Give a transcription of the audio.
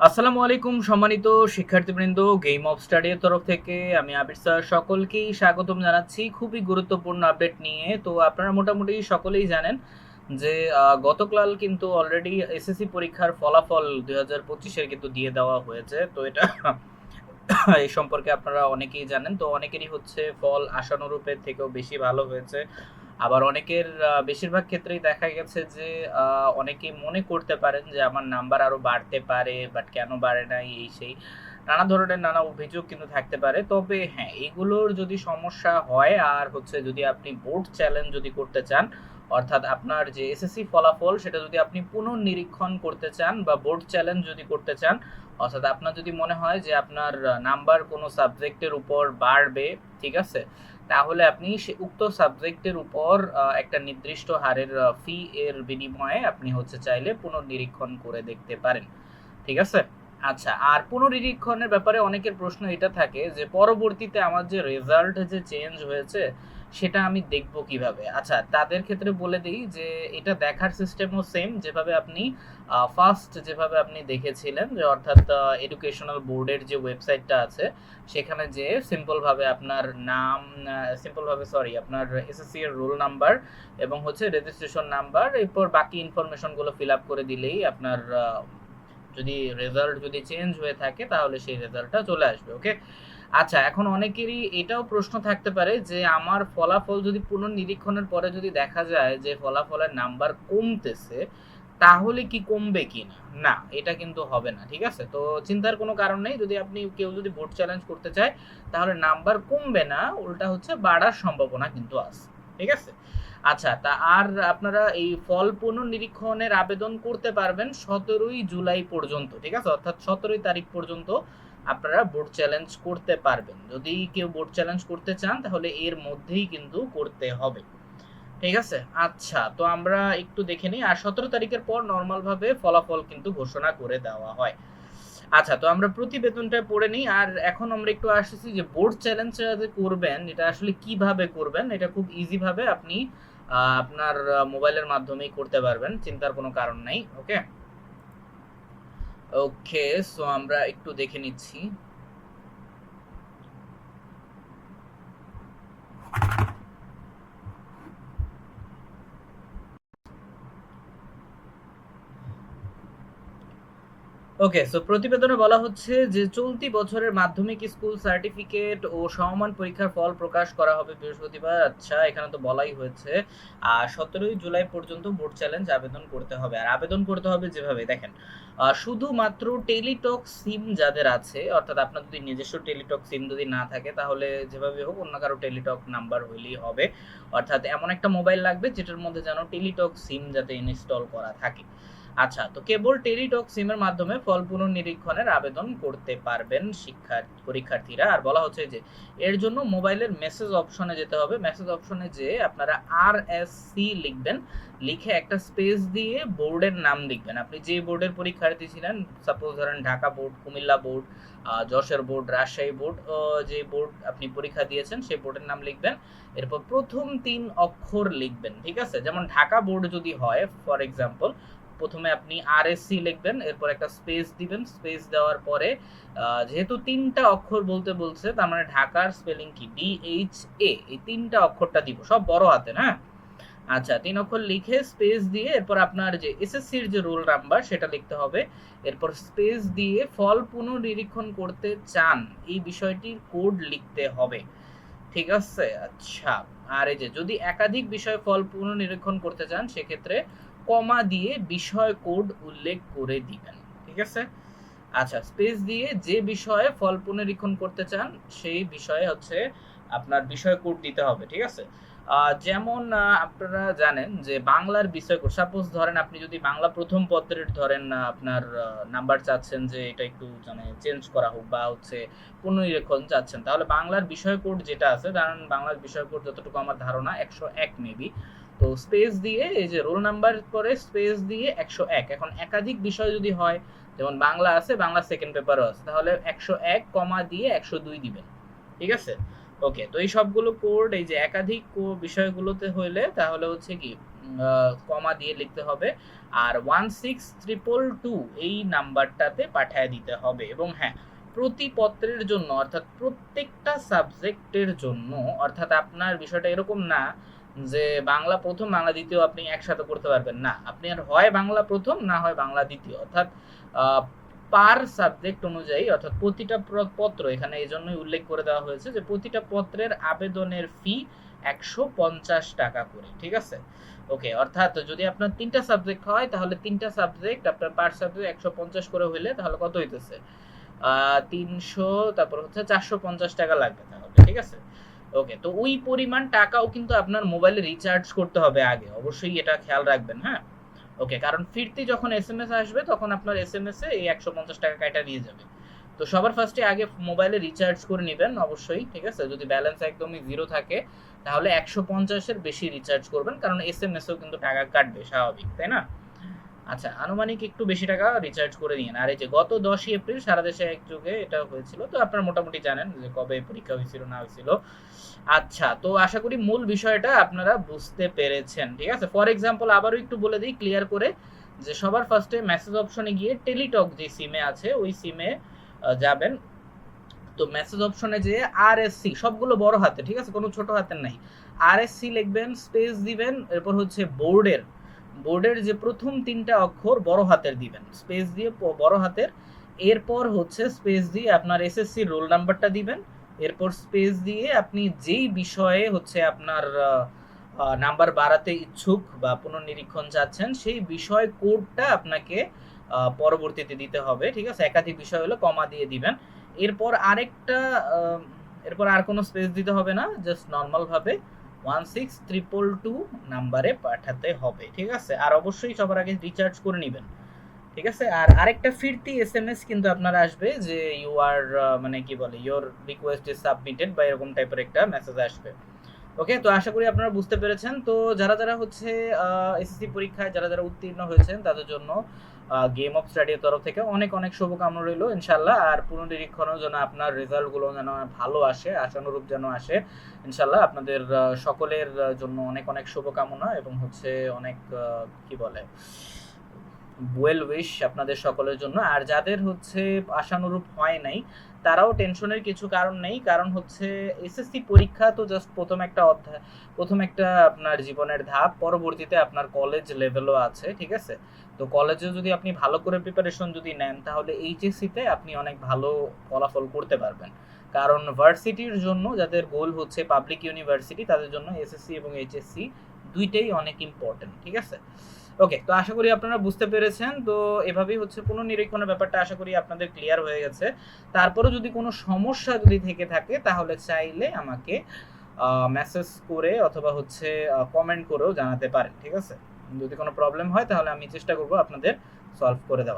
আসসালামু আলাইকুম, সম্মানিত শিক্ষার্থীবৃন্দ গেম অফ স্টাডির তরফ থেকে আমি আবির স্যার সকলকেই স্বাগতম জানাচ্ছি খুবই গুরুত্বপূর্ণ আপডেট নিয়ে। তো আপনারা মোটামুটি সকলেই জানেন যে গতকাল কিন্তু অলরেডি এসএসসি পরীক্ষার ফলাফল দুই হাজার কিন্তু দিয়ে দেওয়া হয়েছে। তো এটা এই সম্পর্কে আপনারা অনেকেই জানেন। তো অনেকেরই হচ্ছে ফল আশানুরূপের থেকেও বেশি ভালো হয়েছে। আবার অনেকের বেশিরভাগ ক্ষেত্রেই দেখা গেছে যে অনেকে মনে করতে পারেন যে, আমার নাম্বার আরও বাড়তে পারে, বাট কেন বাড়ে নাই, এই সেই নানা ধরনের নানা অভিযোগ কিন্তু থাকতে পারে। তবে হ্যাঁ এগুলোর যদি সমস্যা হয়, আর হচ্ছে যদি আপনি বোর্ড চ্যালেঞ্জ যদি করতে চান, অর্থাৎ আপনার যে এসএসসি ফলাফল, সেটা যদি আপনি পুনর্নিরীক্ষণ করতে চান বা বোর্ড চ্যালেঞ্জ যদি করতে চান, অর্থাৎ আপনার যদি মনে হয় যে আপনার নাম্বার কোনো সাবজেক্টের উপর বাড়বে, ঠিক আছে? তাহলে আপনি সে উক্ত সাবজেক্টের উপর একটা নির্দিষ্ট হারের ফি এর বিনিময়ে আপনি হচ্ছে চাইলে পুনর্নিরীক্ষণ করে দেখতে পারেন। ঠিক আছে? আচ্ছা আর পুনর্নিরীক্ষণের ব্যাপারে অনেকের প্রশ্ন এটা থাকে যে, পরবর্তীতে আমার যে রেজাল্ট যে চেঞ্জ হয়েছে সেটা আমি দেখব কীভাবে। আচ্ছা তাদের ক্ষেত্রে বলে দিই যে, এটা দেখার সিস্টেমও সেম যেভাবে আপনি ফার্স্ট যেভাবে আপনি দেখেছিলেন যে, অর্থাৎ এডুকেশনাল বোর্ডের যে ওয়েবসাইটটা আছে, সেখানে যে সিম্পল ভাবে আপনার নাম সিম্পল ভাবে সরি আপনার এসএসসি এর রোল নাম্বার এবং হচ্ছে রেজিস্ট্রেশন নাম্বার এরপর বাকি ইনফরমেশনগুলো ফিল আপ করে দিলেই আপনার যদি রেজাল্ট যদি চেঞ্জ হয়ে থাকে, তাহলে সেই রেজাল্টটা চলে আসবে ওকে আচ্ছা এখন অনেকেরই এটাও প্রশ্ন থাকতে পারে যে, আমার ফলাফল যদি পুনর্নিরীক্ষণের পরে যদি দেখা যায় যে ফলাফলের নাম্বার কমতেছে, তাহলে কি কমবে কি না না, এটা কিন্তু হবে না, ঠিক আছে? তো চিন্তার কোনো কারণ নেই, যদি আপনি কেউ যদি বোর্ড চ্যালেঞ্জ করতে চায়, তাহলে নাম্বার কমবে না, উল্টা হচ্ছে বাড়ার সম্ভাবনা কিন্তু আছে, ঠিক আছে? আচ্ছা তা আর আপনারা এই ফল পুনর্নিরীক্ষণের আবেদন করতে পারবেন সতেরোই জুলাই পর্যন্ত, ঠিক আছে? অর্থাৎ সতেরোই তারিখ পর্যন্ত আপনারা বোর্ড চ্যালেঞ্জ করতে পারবেন। যদি কেউ বোর্ড চ্যালেঞ্জ করতে চান, তাহলে এর মধ্যেই কিন্তু করতে হবে। ঠিক আছে? আচ্ছা তো আমরা একটু দেখে নিই। আর সতেরো তারিখের পর নর্মাল ভাবে ফলাফল কিন্তু ঘোষণা করে দেওয়া হয়। আচ্ছা তো আমরা প্রতিবেদনটা পড়ে নিই। আর এখন আমরা একটু আসতেছি যে বোর্ড চ্যালেঞ্জটা যে করবেন, এটা আসলে কীভাবে করবেন, এটা খুব ইজি ভাবে আপনি আপনার মোবাইলের মাধ্যমেই করতে পারবেন। চিন্তার কোনো কারণ নাই ওকে ওকে সো আমরা একটু দেখে নিচ্ছি। ওকে সো প্রতিবেদনে বলা হচ্ছে যে চলতি বছরের মাধ্যমিক স্কুল সার্টিফিকেট ও সমমান পরীক্ষার ফল প্রকাশ করা হবে বৃহস্পতিবার। আচ্ছা এখানে তো বলাই হয়েছে আর সতেরোই জুলাই পর্যন্ত বোর্ড চ্যালেঞ্জ আবেদন করতে হবে। আর আবেদন করতে হবে যেভাবে, দেখেন শুধুমাত্র টেলিটক সিম যাদের আছে, অর্থাৎ আপনার যদি নিজস্ব টেলিটক সিম যদি না থাকে, তাহলে যেভাবে হোক অন্য কারও টেলিটক নাম্বার হইলেই হবে। অর্থাৎ এমন একটা মোবাইল লাগবে, যেটার মধ্যে যেন টেলিটক সিম যাতে ইনস্টল করা থাকে। আচ্ছা তো কেবল টেলিটক সিমের মাধ্যমে ফল পুনর্নিরীক্ষণের আবেদন করতে পারবেন শিক্ষা পরীক্ষার্থীরা। আর বলা হচ্ছে যে, এর জন্য মোবাইলের মেসেজ অপশনে যেতে হবে। মেসেজ অপশনে যে আপনারা আর এস সি লিখবেন। লিখে একটা স্পেস দিয়ে বোর্ডের নাম লিখবেন। আপনি যে বোর্ডের পরীক্ষার্থী ছিলেন, সাপোজ ধরেন Dhaka board, Comilla board Jessore board, Rajshahi board যে বোর্ড আপনি পরীক্ষা দিয়েছেন, সেই বোর্ডের নাম লিখবেন। এরপর প্রথম তিন অক্ষর লিখবেন, ঠিক আছে? যেমন ঢাকা বোর্ড যদি হয়, ফর এক্সাম্পল প্রথমে আপনি আরএসসি লিখবেন, এরপর একটা স্পেস দিবেন স্পেস দেওয়ার পরে যেহেতু তিনটা অক্ষর বলতে বলছে, তার মানে ঢাকার স্পেলিং কি? ডি এইচ এ এই তিনটা অক্ষরটা দিব, সব বড় হাতে হ্যাঁ আচ্ছা তিন অক্ষর লিখে স্পেস দিয়ে, এরপর আপনার যে এসএসসির যে রোল নাম্বার সেটা লিখতে হবে। এরপর স্পেস দিয়ে ফল পুনর্নিরীক্ষণ করতে চান, এই বিষয়টির কোড লিখতে হবে। ঠিক আছে? আচ্ছা আর এই যে, যদি একাধিক বিষয় ফল পুনর্নিরীক্ষণ করতে চান, সেক্ষেত্রে কমা দিয়ে বিষয় কোড উল্লেখ করে দিবেন, ঠিক আছে? আচ্ছা স্পেস দিয়ে যে বিষয়ে ফল পুনরীক্ষণ করতে চান, সেই বিষয়ে হচ্ছে আপনার বিষয় কোড দিতে হবে, ঠিক আছে? যেমন আপনারা জানেন যে বাংলার বিষয় কোড সাপোজ ধরেন আপনি যদি বাংলা প্রথম পত্রের ধরেন আপনার নাম্বার চাচ্ছেন যে এটা একটু মানে চেঞ্জ করা হোক বা হচ্ছে পুনরীক্ষণ চাচ্ছেন, তাহলে বাংলার বিষয় কোড যেটা আছে কারণ বাংলার বিষয় কোড যতটুকু আমার ধারণা, একশো এক মেবি তো স্পেস দিয়ে এই যে রোল নাম্বার পরে স্পেস দিয়ে একশো এক। এখন একাধিক বিষয় যদি হয়, যেমন বাংলা আছে, বাংলা সেকেন্ড পেপারও আছে, তাহলে একশো এক কমা দিয়ে একশো দুই দিবেন। ঠিক আছে? ওকে তো এই সবগুলো কোড এই যে একাধিক বিষয়গুলোতে হইলে তাহলে হচ্ছে কি কমা দিয়ে লিখতে হবে। আর ওয়ান সিক্স ট্রিপল টু এই নাম্বারটাতে পাঠিয়ে দিতে হবে। এবং হ্যাঁ প্রতি পত্রের জন্য, অর্থাৎ প্রত্যেকটা সাবজেক্টের জন্য, অর্থাৎ আপনার বিষয়টা এরকম না যে বাংলা প্রথম, বাংলা দ্বিতীয় আপনি একসাথে করতে পারবেন। না, আপনি আর হয় বাংলা প্রথম, না হয় বাংলা দ্বিতীয়। অর্থাৎ পার সাবজেক্ট অনুযায়ী, অর্থাৎ প্রতিটা পত্র এখানে এই জন্যই উল্লেখ করে দেওয়া হয়েছে যে প্রতিটা পত্রের আবেদনের ফি একশো পঞ্চাশ টাকা করে, ঠিক আছে? ওকে, অর্থাৎ যদি আপনার তিনটা সাবজেক্ট হয়, তাহলে তিনটা সাবজেক্ট আপনার পার সাবজেক্ট একশো পঞ্চাশ করে হইলে তাহলে কত হইতেছে? তিনশো, তারপর হচ্ছে চারশো পঞ্চাশ টাকা লাগবে তাহলে, ঠিক আছে? ওকে তো ওই পরিমাণ টাকাও কিন্তু আপনার মোবাইলে রিচার্জ করতে হবে আগে। অবশ্যই এটা খেয়াল রাখবেন হ্যাঁ? ওকে কারণ ফিরতি যখন এস এম এস আসবে, তখন আপনার এস এম এস এ এই একশো পঞ্চাশ টাকা কাটা দিয়ে যাবে। তো সবার ফার্স্টে আগে মোবাইলে রিচার্জ করে নেবেন, অবশ্যই, ঠিক আছে? যদি ব্যালেন্স একদমই জিরো থাকে, তাহলে একশো পঞ্চাশের বেশি রিচার্জ করবেন, কারণ এস এম কিন্তু টাকা কাটবে, স্বাভাবিক, তাই না? আচ্ছা আনুমানিক একটু বেশি টাকা রিচার্জ করে নিন আর এই যে গত দশই এপ্রিল সারা দেশে একযোগে এটা হয়েছিল, তো আপনারা মোটামুটি জানেন যে কবে পরীক্ষা হয়েছিল, না হয়েছিল। আচ্ছা তো আশা করি মূল বিষয়টা আপনারা বুঝতে পেরেছেন, ঠিক আছে? ফর এক্সাম্পল আবারও একটু বলে দিই ক্লিয়ার করে যে সবার ফার্স্টে মেসেজ অপশনে গিয়ে টেলিটক যে সিমে আছে, ওই সিমে যাবেন। তো মেসেজ অপশনে যে আর সি সবগুলো বড় হাতে, ঠিক আছে? কোনো ছোট হাতের নাই। আর সি লিখবেন স্পেস দিবেন, এরপর হচ্ছে বোর্ডের বোর্ডের যে প্রথম তিনটা অক্ষর বড় হাতের দিবেন। স্পেস দিয়ে বড় হাতের। এরপর হচ্ছে স্পেস দিয়ে আপনার এসএসসি রোল নাম্বারটা দিবেন। এরপর স্পেস দিয়ে আপনি যেই বিষয়ে হচ্ছে আপনার নাম্বার বাড়াতে ইচ্ছুক বা পুনর্নিরীক্ষণ চাচ্ছেন, সেই বিষয় কোডটা আপনাকে পরবর্তীতে দিতে হবে, ঠিক আছে? একাধিক বিষয় হলে কমা দিয়ে দিবেন। এরপর আরেকটা এরপর আর কোনো স্পেস দিতে হবে না, জাস্ট নর্মাল ভাবে ওয়ান সিক্স ট্রিপল টু নাম্বারে পাঠাতে হবে, ঠিক আছে? আর অবশ্যই সবার আগে রিচার্জ করে নেবেন, ঠিক আছে? আর আরেকটা ফিরতি এস এম এস কিন্তু আপনার আসবে যে ইউ আর মানে কি বলে ইওর রিকোয়েস্ট ইজ সাবমিটেড বা এরকম টাইপের একটা মেসেজ আসবে। ওকে তো আশা করি আপনারা বুঝতে পেরেছেন। তো যারা যারা হচ্ছে এসএসসি পরীক্ষায় যারা যারা উত্তীর্ণ হয়েছেন, তাদের জন্য গেম অফ স্টাডির তরফ থেকে অনেক অনেক শুভকামনা রইল ইনশাল্লাহ আর পুনর্নিরীক্ষণও যেন আপনার রেজাল্টগুলো যেন ভালো আসে, আশানুরূপ যেন আসে ইনশাল্লাহ আপনাদের সকলের জন্য অনেক অনেক শুভকামনা এবং হচ্ছে অনেক কি বলে ওয়েল উইশ আপনাদের সকলের জন্য। আর যাদের হচ্ছে আশানুরূপ হয় নাই, তারাও টেনশনের কিছু কারণ নেই। কারণ হচ্ছে এসএসসি পরীক্ষা তো জাস্ট প্রথম একটা অধ্যায়, প্রথম একটা আপনার জীবনের ধাপ। পরবর্তীতে আপনার কলেজ লেভেলও আছে, ঠিক আছে? তো কলেজে যদি আপনি ভালো করে প্রিপারেশন যদি নেন, তাহলে এইচএসসিতে আপনি অনেক ভালো ফলাফল করতে পারবেন। কারণ ভার্সিটির জন্য যাদের গোল হচ্ছে পাবলিক ইউনিভার্সিটি তাদের জন্য এসএসসি এবং এইচএসসি দুইটাই অনেক ইম্পর্টেন্ট ঠিক আছে? ওকে তো আশা করি আপনারা বুঝতে পেরেছেন। তো এভাবেই হচ্ছে পুনর্নিরীক্ষণের ব্যাপারটা আশা করি আপনাদের ক্লিয়ার হয়ে গেছে। তারপরে যদি কোনো সমস্যা যদি থেকে থাকে, তাহলে চাইলে আমাকে মেসেজ করে অথবা হচ্ছে কমেন্ট করেও জানাতে পারেন, ঠিক আছে? যদি কোনো প্রবলেম হয়, তাহলে আমি চেষ্টা করব আপনাদের সলভ করে দেওয়া